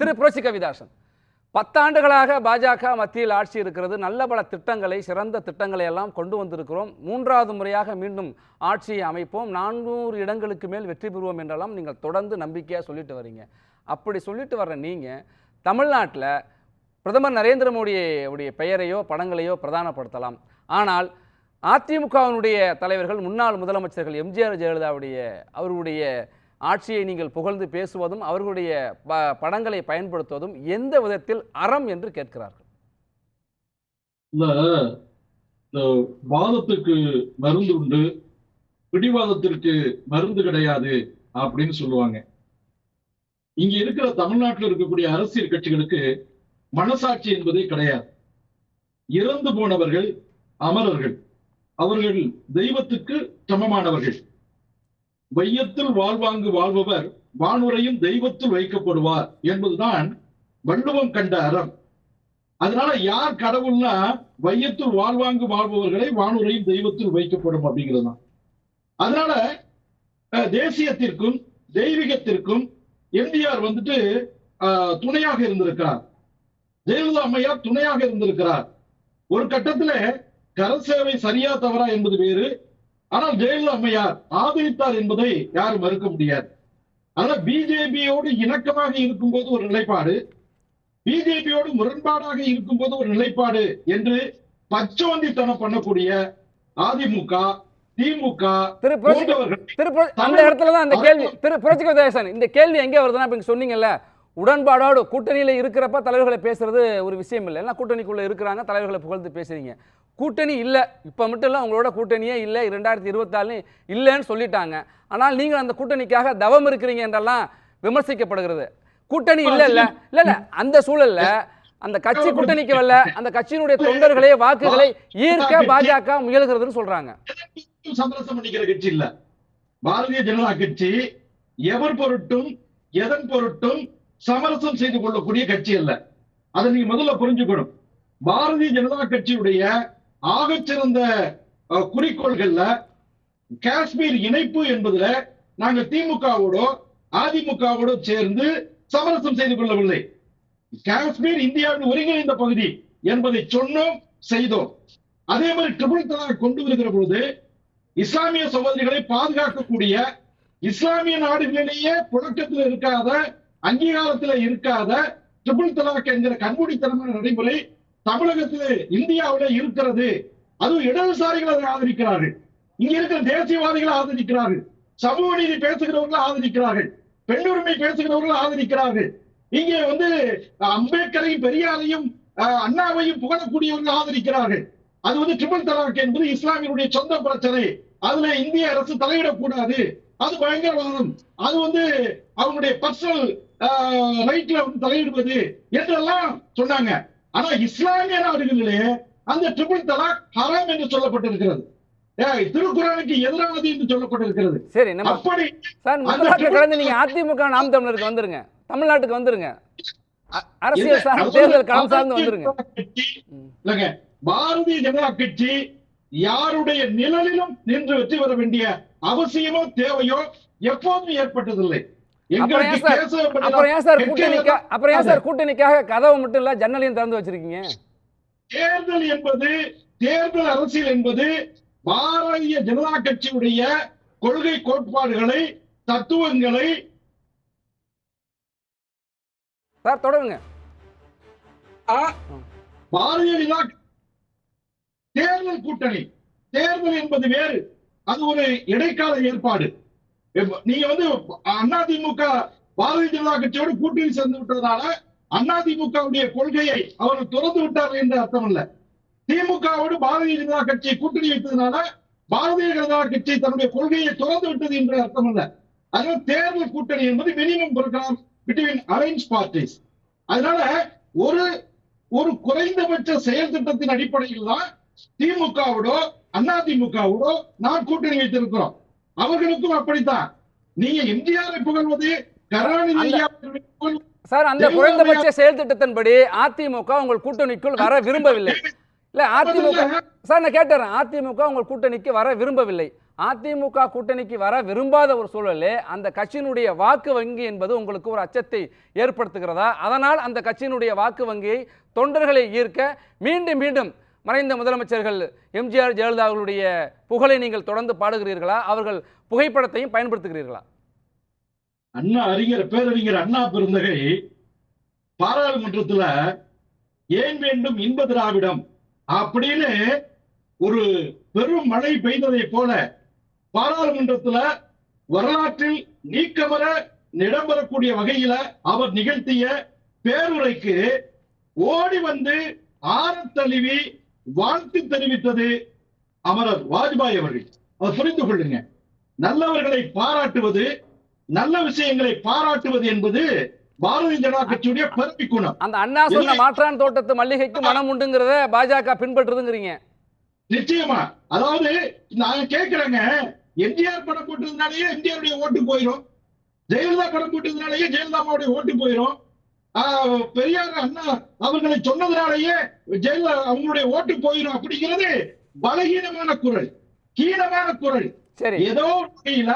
திரு புரட்சி கவிதாசன். பத்தாண்டுகளாக பாஜக மத்தியில் ஆட்சி இருக்கிறது. நல்ல பல திட்டங்களை சிறந்த திட்டங்களை எல்லாம் கொண்டு வந்திருக்கிறோம். மூன்றாவது முறையாக மீண்டும் ஆட்சியை அமைப்போம். நானூறு இடங்களுக்கு மேல் வெற்றி பெறுவோம் என்றெல்லாம் நீங்கள் தொடர்ந்து நம்பிக்கையாக சொல்லிட்டு வரீங்க. அப்படி சொல்லிட்டு வர்ற நீங்கள் தமிழ்நாட்டில் பிரதமர் நரேந்திர மோடியுடைய பெயரையோ படங்களையோ பிரதானப்படுத்தலாம். ஆனால் அதிமுகவினுடைய தலைவர்கள் முன்னாள் முதலமைச்சர்கள் எம்ஜிஆர் ஜெயலலிதாவுடைய அவருடைய ஆட்சியை நீங்கள் புகழ்ந்து பேசுவதும் அவர்களுடைய ப படங்களை பயன்படுத்துவதும் எந்த விதத்தில் அறம் என்று கேட்கிறார்கள்? இந்த வாதத்துக்கு மருந்து உண்டு பிடிவாதத்திற்கு மருந்து கிடையாது அப்படின்னு சொல்லுவாங்க. இங்க இருக்கிற தமிழ்நாட்டில் இருக்கக்கூடிய அரசியல் கட்சிகளுக்கு மனசாட்சி என்பதே கிடையாது. இறந்து போனவர்கள் அமரர்கள். அவர்கள் தெய்வத்துக்கு சமமானவர்கள். வையத்தில் வாழ்வாங்கு வாழ்பவர் வானுரையும் தெய்வத்தில் வைக்கப்படுவார் என்பதுதான் வள்ளுவம் கண்ட அறம். அதனால யார் கடவுள்னா வையத்தில் வாழ்வாங்கு வாழ்பவர்களை வானுரையும் தெய்வத்தில் வைக்கப்படும் அப்படிங்கிறது தான் அதனால அஹ், தேசியத்திற்கும் தெய்வீகத்திற்கும் எம்ஜிஆர் வந்துட்டு துணையாக இருந்திருக்கிறார். ஜெயலலிதா அம்மையார் துணையாக இருந்திருக்கிறார். ஒரு கட்டத்துல கரசேவை சரியா தவறா என்பது வேறு ஆனால் ஜெயலலிதா அம்மையார் ஆதரித்தார் என்பதை யாரும் மறுக்க முடியாது. அதனால பிஜேபியோடு இணக்கமாக இருக்கும்போது ஒரு நிலைப்பாடு பிஜேபியோடு முரண்பாடாக இருக்கும்போது ஒரு நிலைப்பாடு என்று பச்சோந்தித்தனம் பண்ணக்கூடிய அதிமுக திமுக திரு திரு அந்த இடத்துல தான் அந்த கேள்வி திரு புரட்சி கவிதாசன் இந்த கேள்வி எங்கே வருதுன்னா நீங்க சொன்னீங்கல்ல உடன்பாடோடு கூட்டணியில் இருக்கிறப்ப தலைவர்களை பேசுறது ஒரு விஷயம் இல்லை. எல்லாம் கூட்டணிக்குள்ள இருக்கிறாங்க தலைவர்களை புகழ்ந்து பேசுறீங்க. கூட்டணி இல்லை. இப்போ மட்டும் இல்லை அவங்களோட கூட்டணியே இல்லை. ரெண்டாயிரத்தி இருபத்தாலு இல்லைன்னு சொல்லிட்டாங்க. ஆனால் நீங்கள் அந்த கூட்டணிக்காக தவம் இருக்கிறீங்க என்றெல்லாம் விமர்சிக்கப்படுகிறது. கூட்டணி இல்லை இல்லை இல்லை இல்லை. அந்த சூழல்ல அந்த கட்சி கூட்டணிக்கு வரல. அந்த கட்சியினுடைய தொண்டர்களே வாக்குகளை ஈர்க்க பாஜக முயல்கிறதுன்னு சொல்றாங்க. சமரசம் பண்ணிக்கிற கட்சி இல்ல. பாரதிய ஜனதா கட்சி எவர் பொருட்டும் எதன் பொருட்டும் சமரசம் செய்து கொள்ளக்கூடிய கட்சி அல்ல. அதை நீங்க முதல்ல புரிஞ்சுக்கணும். பாரதிய ஜனதா கட்சியுடைய ஆகச்சிறந்த குறிக்கோள்கள்ல காஷ்மீர் இணைப்பு என்பதுல நாங்க திமுகவோடோ அதிமுகவோடோ சேர்ந்து சமரசம் செய்து கொள்ளவில்லை. காஷ்மீர் இந்தியாவின் ஒருங்கிணைந்த பகுதி என்பதை சொன்னோம் செய்தோம். அதே மாதிரி ட்ரிபிள் தலாக் கொண்டு வருகிற பொழுது இஸ்லாமிய சகோதரிகளை பாதுகாக்கக்கூடிய இஸ்லாமிய நாடுகளிலேயே புழக்கத்தில் இருக்காத அங்கீகாரத்தில் இருக்காத ட்ரிபிள் தலாக் என்கிற கண்மூடித்தனமான நடைமுறை தமிழகத்திலே இந்தியாவில் இருக்கிறது. அதுவும் இடதுசாரிகள் அதை ஆதரிக்கிறார்கள். இங்க இருக்கிற தேசியவாதிகள் ஆதரிக்கிறார்கள். சமூக நீதி பேசுகிறவர்கள் ஆதரிக்கிறார்கள். பெண்ணுரிமை பேசுகிறவர்கள் ஆதரிக்கிறார்கள். இங்கே வந்து அம்பேத்கரையும் பெரியாரையும் அஹ், அண்ணாவையும் புகழக்கூடியவர்கள் ஆதரிக்கிறார்கள். அது வந்து ட்ரிபிள் தலாக் என்பது இஸ்லாமியருடைய சொந்த பிரச்சனை. அதுல இந்திய அரசு தலையிடக்கூடாது. அது பயங்கரவாதம். அது வந்து அவங்களுடைய பர்சனல் ரைட்ல வந்து தலையிடுவது என்றெல்லாம் சொன்னாங்க. ஆனா இஸ்லாமிய நாடுகளிலே அந்த ட்ரிபிள் தலாக் ஹராம் என்று சொல்லப்பட்டிருக்கிறது. திருக்குறளுக்கு எதிரானது என்று சொல்லப்பட்டிருக்கிறது. சரி நம்ம அப்படி சார் முத்தலாக்கு கடந்து நீங்க அதிமுக நாம் தமிழருக்கு வந்துருங்க. தமிழ்நாட்டுக்கு வந்துருங்க. அரசியல் சார்ந்த இல்ல, தேர்தல் களம் பாரதிய சார்ந்து வந்துருங்க. இல்லைங்க பாரதிய ஜனதா கட்சி யாருடைய நிழலிலும் நின்று வெற்றி பெற வேண்டிய அவசியமோ தேவையோ எப்போதும் ஏற்பட்டதில்லை. அப்புறம் எங்களுக்கு ஏன் சார்? கேசவ அப்புறம் ஏன் சார் கட்சியில கூட்டணிக்கா அப்புறம் ஏன் சார் கூட்டணிக்காக கதவு மட்டும் இல்ல ஜன்னலையும் திறந்து வச்சிருக்கீங்க? தேர்தல் என்பது தேர்தல் அரசியல் என்பது பாரதிய ஜனதா கட்சியுடைய கொள்கை கோட்பாடுகளை தத்துவங்களை சார் தொடருங்க. பாரதிய ஜனதா தேர்தல் கூட்டணி. தேர்தல் என்பது வேறு. அது ஒரு இடைக்கால ஏற்பாடு. நீங்க வந்து அதிமுக பாரதிய ஜனதா கட்சியோடு கூட்டணி சேர்ந்து விட்டதுனால அதிமுகவுடைய கொள்கையை அவர் துறந்து விட்டார் என்று அர்த்தம் இல்ல. திமுகவோடு பாரதிய ஜனதா கட்சியை கூட்டணி வைத்ததுனால பாரதிய ஜனதா கட்சி தன்னுடைய கொள்கையை துறந்து விட்டது என்று அர்த்தம் இல்ல. அதனால தேர்தல் கூட்டணி என்பது மினிமம் இருக்கலாம் பிட்வீன் அரேஞ்ச் பார்ட்டிஸ் அதனால ஒரு ஒரு குறைந்தபட்ச செயல் திட்டத்தின் அடிப்படையில் தான் திமுகவோடோ அதிமுகவோடோ நான் கூட்டணி வைத்திருக்கிறோம். அவர்களுக்கும் அப்படித்தான். நீங்க எம்ஜிஆரை புகழ்வது சார் அந்த குறைந்தபட்ச செயல் திட்டத்தின்படி அதிமுக உங்கள் கூட்டணிக்குள் வர விரும்பவில்லை. இல்ல அதிமுக சார் நான் கேட்டுறேன். அதிமுக உங்கள் கூட்டணிக்கு வர விரும்பவில்லை. அதிமுக கூட்டணிக்கு வர விரும்பாத ஒரு சூழலே அந்த கட்சியினுடைய வாக்கு வங்கி என்பது உங்களுக்கு ஒரு அச்சத்தை ஏற்படுத்துகிறதா? அதனால் அந்த கட்சியினுடைய வாக்கு வங்கியை தொண்டர்களை ஈர்க்க மீண்டும் மீண்டும் மறைந்த முதலமைச்சர்கள் எம்ஜிஆர் ஜெயலலிதா அவர்களுடைய புகழை நீங்கள் தொடர்ந்து பாடுகிறீர்களா? அவர்கள் புகைப்படத்தையும் பயன்படுத்துகிறீர்களா? அண்ணா அறிஞர் பேரறிஞர் அண்ணா பெருந்தகை பாராளுமன்றத்துல ஏன் வேண்டும் இன்ப திராவிடம் அப்படின்னு ஒரு பெரும் மழை பெய்ததை போல பாராளுமன்றத்துல வரலாற்றில் நீக்கமர இடம்பெறக்கூடிய வகையில அவர் நிகழ்த்திய பேருரைக்கு ஓடி வந்து ஆரத்தழுவி வாழ்த்து தெரிவித்தது அமரர் வாஜ்பாய் அவர்கள். அதை புரிந்து கொள்ளுங்க. நல்லவர்களை பாராட்டுவது நல்ல விஷயங்களை பாராட்டுவது என்பது பாரதிய ஜனதா கட்சியுடைய பெருமை குணம். அந்த அண்ணா சொன்ன. மாற்றான் தோட்டத்து மல்லிகைக்கு மனம் உண்டுங்கிறத பாஜக பின்பற்றுதுங்கிறீங்க. நிச்சயமா. அதாவது நான் கேட்கிறேங்க எம்ஜிஆர் படம் போட்டதுனாலயே எம்ஜிஆருடைய ஓட்டு போயிடும் ஜெயலலிதா படம் போட்டதுனாலயே ஜெயலலிதாவுடைய ஓட்டு போயிடும் பெரியார் அண்ணா அவர்களை சொன்னதுனாலயே ஜெயலலிதா அவங்களுடைய ஓட்டு போயிடும் அப்படிங்கிறது பலகீனமான குரல் கீழமான குரல். ஏதோ வகையில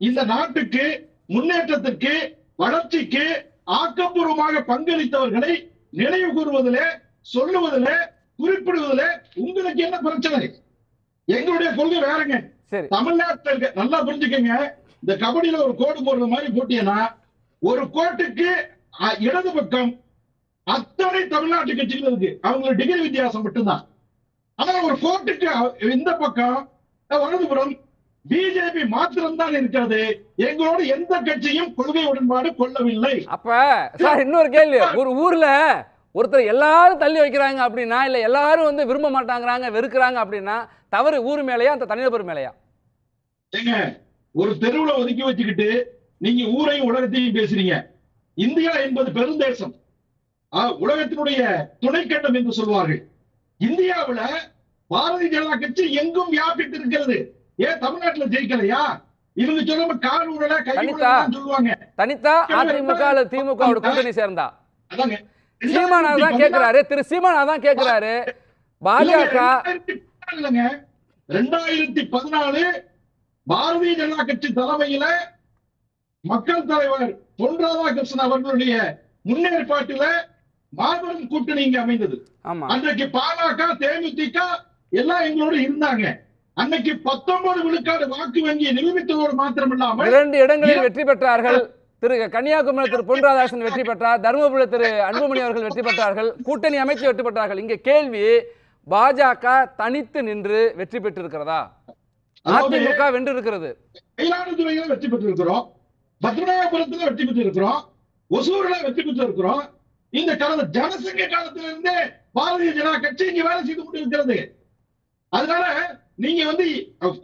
இந்த நாட்டுக்கு முன்னேற்றத்திற்கு வளர்ச்சிக்கு ஆக்கப்பூர்வமாக பங்களித்தவர்களை நினைவு கூறுவதிலே சொல்லுவதிலே குறிப்பிடுவதிலே உங்களுக்கு என்ன பிரச்சனை? எங்களுடைய கொள்கை வேறங்க. தமிழ்நாட்டுல இருக்க நல்லா புரிஞ்சுக்கங்க. இந்த கபடியில ஒரு கோடு போடுற மாதிரி போட்டீங்கன்னா ஒரு கோட்டுக்கு இடது பக்கம் அத்தனை தமிழ்நாட்டு கட்சிகள் இருக்கு. அவங்களுக்கு டிகிரி வித்தியாசம் மட்டும்தான். ஆனா ஒரு கோட்டுக்கு அ- இந்த பக்கம் வலதுபுறம் பிஜேபி மாத்திரம்தான் இருக்கிறது எங்களோட எந்த கட்சியும் கொள்கை உடன்பாடு கொள்ளவில்லை. அப்ப சார் இன்னொரு கேள்வி. ஒரு ஊர்ல ஒருத்தர் எல்லாரும் தள்ளி வைக்கிறாங்க அப்படின்னா இல்ல எல்லாரும் வந்து விரும்ப மாட்டாங்கறாங்க வெறுக்கிறாங்க அப்படின்னா தவறு ஊர் மேலயா அந்த தனிநபர் மேலயா? ஏங்க ஒரு தெருவுல ஒதுக்கி வச்சுக்கிட்டு நீங்க ஊரையும் உலகத்தையும் பேசுறீங்க. இந்தியா என்பது பெருந்தேசம் உலகத்தினுடைய துணைக்கண்டம் என்று சொல்வார்கள். இந்தியாவுல பாரதிய ஜனதா கட்சி எங்கும் வியாபித்து இருக்கிறது ஏன் தமிழ்நாட்டுல ஜெயிக்கலையா? இவங்க சொல்ல கால் ஊழல கை சொல்லுவாங்க. தனித்தா அதிமுக திமுக கூட்டணி சேர்ந்தா? அதாங்க. சீமானா தான் கேக்குறாரு. திரு சீமானா தான் கேக்குறாரு. பாஜக இல்லைங்க ரெண்டாயிரத்தி பதினாலு பாரதிய ஜனதா கட்சி தலைமையில மக்கள் தலைவர் பொன் ராதாகிருஷ்ணன் அவர்களுடைய முன்னேற்பாட்டில மாபெரும் கூட்டணி இங்க அமைந்தது. அன்றைக்கு பாமக தேமுதிக எல்லாம் எங்களோட இருந்தாங்க. அன்னைக்கு பத்தொன்பது விழுக்காடு வாக்கு வங்கியை நிரூபித்ததோடு மாத்திரம் இல்லாமல் இரண்டு இடங்களில் வெற்றி பெற்றார்கள். திரு கன்னியாகுமரி திரு பொன் ராதாகிருஷ்ணன் வெற்றி பெற்றார். தருமபுரி திரு அன்புமணி அவர்கள் வெற்றி பெற்றார்கள். கூட்டணி அமைச்சு வெற்றி பெற்றார்கள். இங்க கேள்வி பாஜக தனித்து நின்று வெற்றி பெற்றிருக்கிறதா? அதிமுக வென்று இருக்கிறது மயிலாடுதுறையில வெற்றி பெற்றிருக்கிறோம். பத்மநாபபுரத்துல வெற்றி பெற்றிருக்கிறோம். ஒசூர்ல வெற்றி பெற்றிருக்கிறோம். இந்த கடந்த ஜனசங்க காலத்துல இருந்தே பாரதிய ஜனதா கட்சி இங்க வேலை செய்து கொண்டிருக்கிறது. அதனால நீங்க வந்து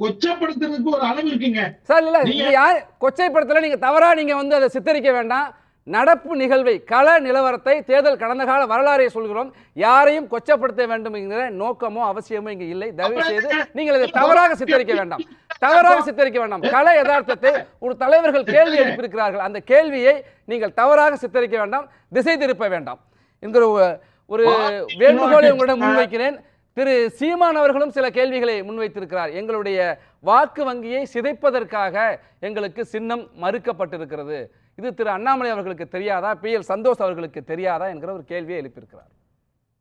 கொச்சப்படுத்துறதுக்கு ஒரு அளவு இருக்குங்க. சார் இல்ல நீங்க யார் கொச்சைப்படுத்தல நீங்க தவறா நீங்க வந்து அதை சித்தரிக்க வேண்டாம். நடப்பு நிகழ்வை கள நிலவரத்தை தேர்தல் கடந்த கால வரலாறை சொல்கிறோம். யாரையும் கொச்சப்படுத்த வேண்டும் என்கிற நோக்கமோ அவசியமோ இங்க இல்லை. தயவு செய்து நீங்கள் இதை தவறாக சித்தரிக்க வேண்டாம். தவறாக சித்தரிக்க வேண்டாம். கள யதார்த்தத்தை ஒரு தலைவர்கள் கேள்வி எழுப்பியிருக்கிறார்கள். அந்த கேள்வியை நீங்கள் தவறாக சித்தரிக்க வேண்டாம் திசை திருப்ப வேண்டாம் என்கிற ஒரு- வேண்டுகோளை உங்களிடம் முன்வைக்கிறேன். திரு சீமான் அவர்களும் சில கேள்விகளை முன்வைத்திருக்கிறார். எங்களுடைய வாக்கு வங்கியை சிதைப்பதற்காக எங்களுக்கு சின்னம் மறுக்கப்பட்டிருக்கிறது. இது திரு அண்ணாமலை அவர்களுக்கு தெரியாதா? பி எல் சந்தோஷ் அவர்களுக்கு தெரியாதா? என்கிற ஒரு கேள்வியை எழுப்பியிருக்கிறார்.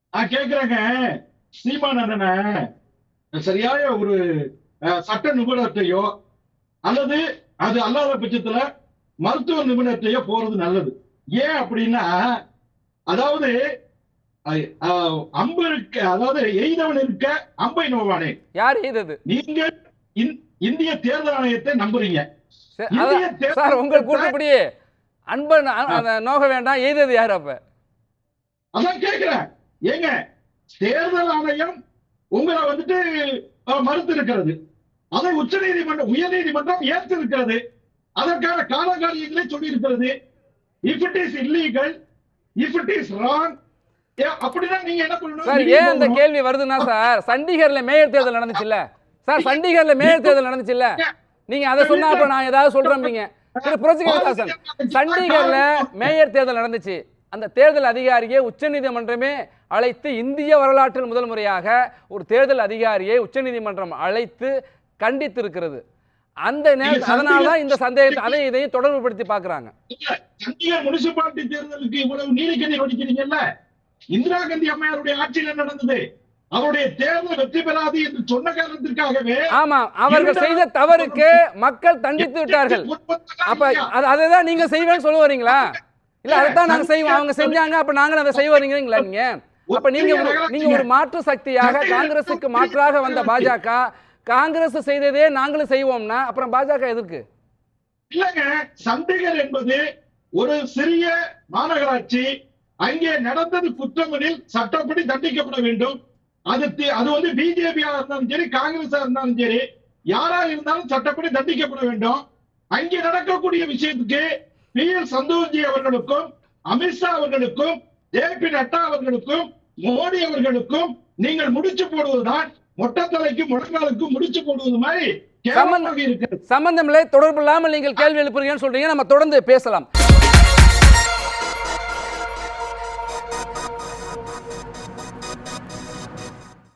நான் சீமான் அண்ணனை சரியாய ஒரு சட்ட நிபுணர்கிட்டயோ அல்லது அது அல்லாத பட்சத்துல மருத்துவ நிபுணர்கிட்டயோ போறது நல்லது. ஏன் அப்படின்னா அதாவது அம்பு இருக்க அதாவது எய்தவன் இருக்க அம்பை நோவானே. யார் எய்தது? நீங்க இந்- இந்திய தேர்தல் ஆணையத்தை நம்புறீங்க. சரி, உங்கள் கூற்றுப்படி அன்பன் நோக வேண்டாம் எய்தது யார் அப்ப? அதான் கேக்குறேன். ஏங்க தேர்தல் ஆணையம் உங்களை வந்துட்டு மறுத்து இருக்கிறது. அதை உச்ச நீதிமன்றம் உயர் நீதிமன்றம் ஏற்று இருக்கிறது அதற்கான காலகாரியங்களை சொல்லி இருக்கிறது if it is illegal if it is wrong அப்படின்னா நீங்க என்ன பண்ணணும் சார் ஏன் போகணும். கேள்வி வருதுன்னா சார் சண்டிகர்ல மேயர் தேர்தல் நடந்துச்சுல்ல சார் சண்டிகர்ல மேயர் தேர்தல் நடந்துச்சுல்ல நீங்க அதை சொன்னா அப்புறம் நான் ஏதாவது சொல்றேன் திரு புரட்சிகரதாசன் சண்டிகர்ல மேயர் தேர்தல் நடந்துச்சு அந்த தேர்தல் அதிகாரியை உச்சநீதிமன்றமே அழைத்து இந்திய வரலாற்றில் முதல் முறையாக ஒரு தேர்தல் அதிகாரியை உச்சநீதிமன்றம் அழைத்து கண்டித்திருக்கிறது. அந்த நேரத்தில் அதனால தான் இந்த சந்தேகத்தை அதை இதையும் தொடர்புபடுத்தி சண்டிகர் முனிசிபாலிட்டி தேர்தலுக்கு இவ்வளவு நீதிக்கண்ணீர் வடிக்கிறீங்கல்ல இந்திரா காந்தி அம்மையாருடைய ஆட்சியில் நடந்தது? அவருடைய தேர்தல் வெற்றி பெறாது என்று சொன்ன காரணத்திற்காகவே ஆமா அவர்கள் செய்த தவறுக்கு மக்கள் தண்டித்து விட்டார்கள். அப்ப அது அதை தான் நீங்க செய்வேன்னு சொல்ல வரீங்களா? இல்ல அதைத்தான் நாங்க செய்வோம். அவங்க செஞ்சாங்க அப்ப நாங்களும் அதை செய்ய வரீங்களா நீங்க? அப்ப நீங்க நீங்க ஒரு மாற்று சக்தியாக காங்கிரசுக்கு மாற்றாக வந்த பாஜக காங்கிரஸ் செய்ததே நாங்களும் செய்வோம்னா அப்புறம் பாஜக எதற்கு இல்லங்க சண்டிகர் என்பது ஒரு சிறிய மாநகராட்சி அங்கே நடந்தது குற்றமெனில் சட்டப்படி தண்டிக்கப்பட வேண்டும். அது அது வந்து பிஜேபியா இருந்தாலும் சரி காங்கிரஸா இருந்தாலும் சரி யாரா இருந்தாலும் சட்டப்படி தண்டிக்கப்பட வேண்டும். அங்கே நடக்கக்கூடிய விஷயத்துக்கு பி எல் சந்தோஜி அவர்களுக்கும் அமித்ஷா அவர்களுக்கும் ஜே பி நட்டா அவர்களுக்கும் மோடி அவர்களுக்கும் நீங்கள் முடிச்சு போடுவதுதான் மொட்டத்தலைக்கும் முழங்காலுக்கும் முடிச்சு போடுவது மாதிரி இருக்கிறது. சம்பந்தமில்லை தொடர்பு இல்லாமல் நீங்கள் கேள்வி எழுப்புறீங்கன்னு சொல்றீங்க நம்ம தொடர்ந்து பேசலாம்.